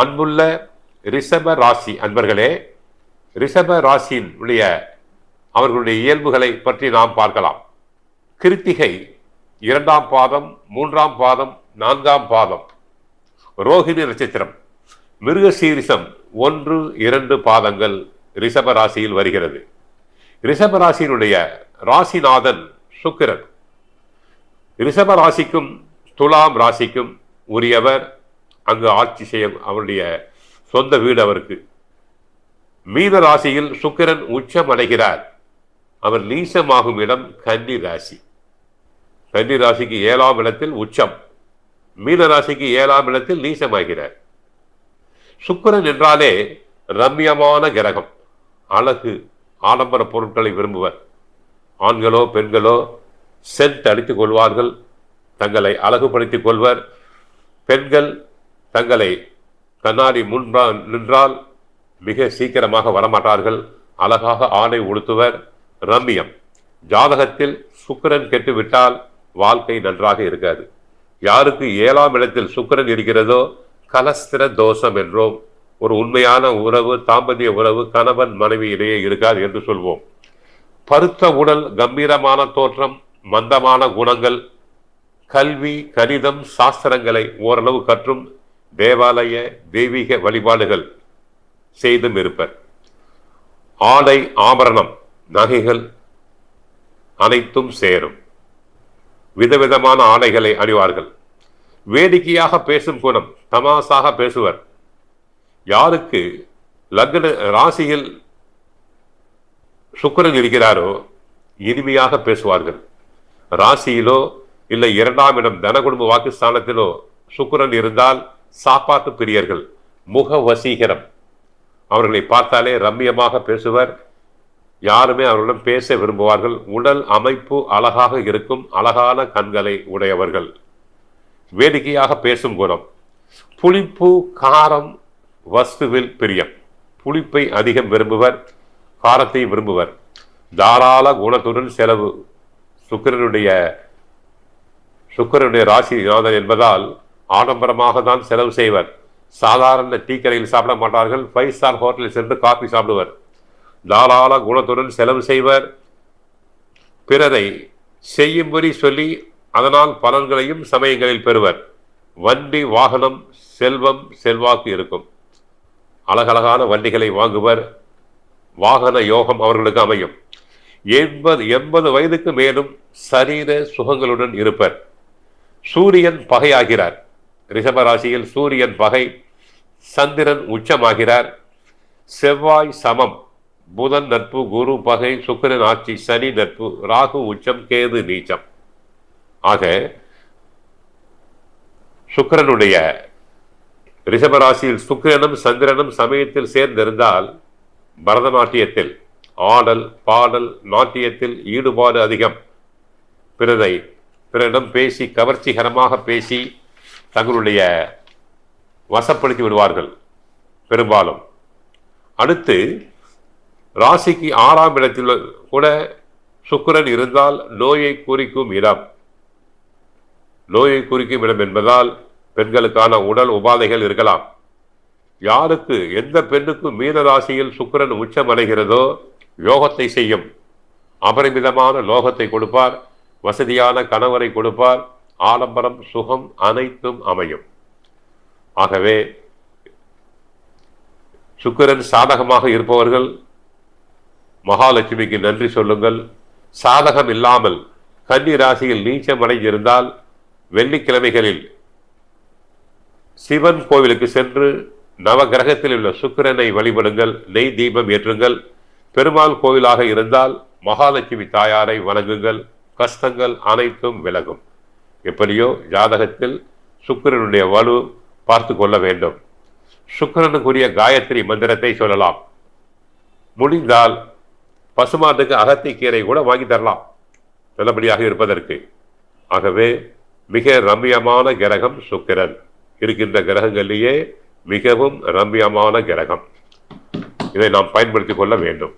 அன்புள்ள ரிஷப ராசி அன்பர்களே ரிஷப ராசியின் உடைய அவர்களுடைய இயல்புகளை பற்றி நாம் பார்க்கலாம். கிருத்திகை இரண்டாம் பாதம் மூன்றாம் பாதம் நான்காம் பாதம். ரோஹிணி நட்சத்திரம். மிருகசீரிசம் ஒன்று இரண்டு பாதங்கள் ரிஷப ராசியில் வருகிறது. ரிஷப ராசியினுடைய ராசிநாதன் சுக்கிரன். ரிஷப ராசிக்கும் துலாம் ராசிக்கும் உரியவர் அங்கு ஆட்சி செய்ய அவருடைய சொந்த வீடு அவருக்கு. மீன ராசியில் சுக்கிரன் உச்சம் அடைகிறார் அவர் நீசமாகும் இடம் கன்னி ராசி. கன்னி ராசிக்கு ஏழாம் இடத்தில் உச்சம். மீன ராசிக்கு ஏழாம் இடத்தில் நீசமாகிறார். சுக்கிரன் என்றாலே ரம்யமான கிரகம். அழகு ஆடம்பர பொருட்களை விரும்புவர். ஆண்களோ பெண்களோ சென்ட் அடித்துக் கொள்வார்கள். தங்களை அழகுபடுத்திக் கொள்வர். பெண்கள் தங்களை கண்ணாடி முன்பா நின்றால் மிக சீக்கிரமாக வரமாட்டார்கள். அழகாக ஆடை உடுத்துவர் ரம்மியம். ஜாதகத்தில் சுக்கிரன் கெட்டுவிட்டால் வாழ்க்கை நன்றாக இருக்காது. யாருக்கு ஏழாம் இடத்தில் சுக்கிரன் இருக்கிறதோ கலஸ்திர தோஷம் என்றோம். ஒரு உண்மையான உறவு தாம்பத்திய உறவு கணவன் மனைவி இடையே இருக்காது என்று சொல்வோம். பருத்த உடல் கம்பீரமான தோற்றம் மந்தமான குணங்கள் கல்வி கணிதம் சாஸ்திரங்களை ஓரளவு கற்றும் தேவாலய தெய்வீக வழிபாடுகள் செய்தும் இருப்பர். ஆடை ஆபரணம் நகைகள் அனைத்தும் சேரும். விதவிதமான ஆடைகளை அணிவார்கள். வேடிக்கையாக பேசும் குணம் தமாசாக பேசுவர். யாருக்கு லக்ன ராசியில் சுக்கரன் இருக்கிறாரோ இனிமையாக பேசுவார்கள். ராசியிலோ இல்லை இரண்டாம் இடம் தனகுடும்ப வாக்குஸ்தானத்திலோ சுக்கரன் இருந்தால் சாப்பாட்டு பிரியர்கள் முக வசீகரம் அவர்களை பார்த்தாலே ரம்மியமாக பேசுவர். யாருமே அவர்களுடன் பேச விரும்புவார்கள். உடல் அமைப்பு அழகாக இருக்கும் அழகான கண்களை உடையவர்கள். வேடிக்கையாக பேசும் குணம். புளிப்பு காரம் வஸ்துவில் பிரியம். புளிப்பை அதிகம் விரும்புவர் காரத்தை விரும்புவர். தாராள குணத்துடன் செலவு. சுக்கிரனுடைய சுக்கிரனுடைய ராசி நாதன் என்பதால் ஆடம்பரமாக தான் செலவு செய்வர். சாதாரண டீ கடையில் சாப்பிட மாட்டார்கள். ஃபைவ் ஸ்டார் ஹோட்டலில் சென்று காஃபி சாப்பிடுவர். தாராள குணத்துடன் செலவு செய்வர். பிறரை செய்யும்படி சொல்லி அதனால் பலன்களையும் சமயங்களில் பெறுவர். வண்டி வாகனம் செல்வம் செல்வாக்கு இருக்கும். அழகழகான வண்டிகளை வாங்குவர். வாகன யோகம் அவர்களுக்கு அமையும். எண்பது எண்பது வயதுக்கு மேலும் சரீர சுகங்களுடன் இருப்பர். சூரியன் பகையாகிறார். ரிஷபராசியில் சூரியன் பகை சந்திரன் உச்சமாகிறார். செவ்வாய் சமம் புதன் நட்பு குரு பகை சுக்கிரன் ஆட்சி சனி நட்பு ராகு உச்சம் கேது நீச்சம். ஆக சுக்கிரனுடைய ரிஷபராசியில் சுக்கிரனும் சந்திரனும் சமயத்தில் சேர்ந்திருந்தால் பரதநாட்டியத்தில் ஆடல் பாடல் நாட்டியத்தில் ஈடுபாடு அதிகம். பிறரை பிறரிடம் பேசி கவர்ச்சிகரமாக பேசி தங்களுடைய வசப்படுத்தி விடுவார்கள் பெரும்பாலும். அடுத்து ராசிக்கு ஆறாம் இடத்தில் கூட சுக்கிரன் இருந்தால் நோயை குறிக்கும் இடம். நோயை குறிக்கும் இடம் என்பதால் பெண்களுக்கான உடல் உபாதைகள் இருக்கலாம். யாருக்கு எந்த பெண்ணுக்கும் மீன ராசியில் சுக்கிரன் உச்சமடைகிறதோ யோகத்தை செய்யும். அபரிமிதமான லோகத்தை கொடுப்பார் வசதியான கணவரை கொடுப்பார் ஆலம்பரம் சுகம் அனைத்தும் அமையும். ஆகவே சுக்கிரன் சாதகமாக இருப்பவர்கள் மகாலட்சுமிக்கு நன்றி சொல்லுங்கள். சாதகம் இல்லாமல் கன்னி ராசியில் நீச்சம் அடைந்திருந்தால் வெள்ளிக்கிழமைகளில் சிவன் கோவிலுக்கு சென்று நவகிரகத்தில் உள்ள சுக்கிரனை வழிபடுங்கள் நெய் தீபம் ஏற்றுங்கள். பெருமாள் கோவிலாக இருந்தால் மகாலட்சுமி தாயாரை வணங்குங்கள். கஷ்டங்கள் அனைத்தும் விலகும். எப்படியோ ஜாதகத்தில் சுக்கிரனுடைய வலு பார்த்து கொள்ள வேண்டும். சுக்கிரனுக்குரிய காயத்ரி மந்திரத்தை சொல்லலாம். முடிந்தால் பசுமாட்டுக்கு அகத்தி கீரை கூட வாங்கி தரலாம். நல்லபடியாக இருப்பதற்கு. ஆகவே மிக ரம்யமான கிரகம் சுக்கிரன். இருக்கின்ற கிரகங்களிலேயே மிகவும் ரம்யமான கிரகம். இதை நாம் பயன்படுத்திக் கொள்ள வேண்டும்.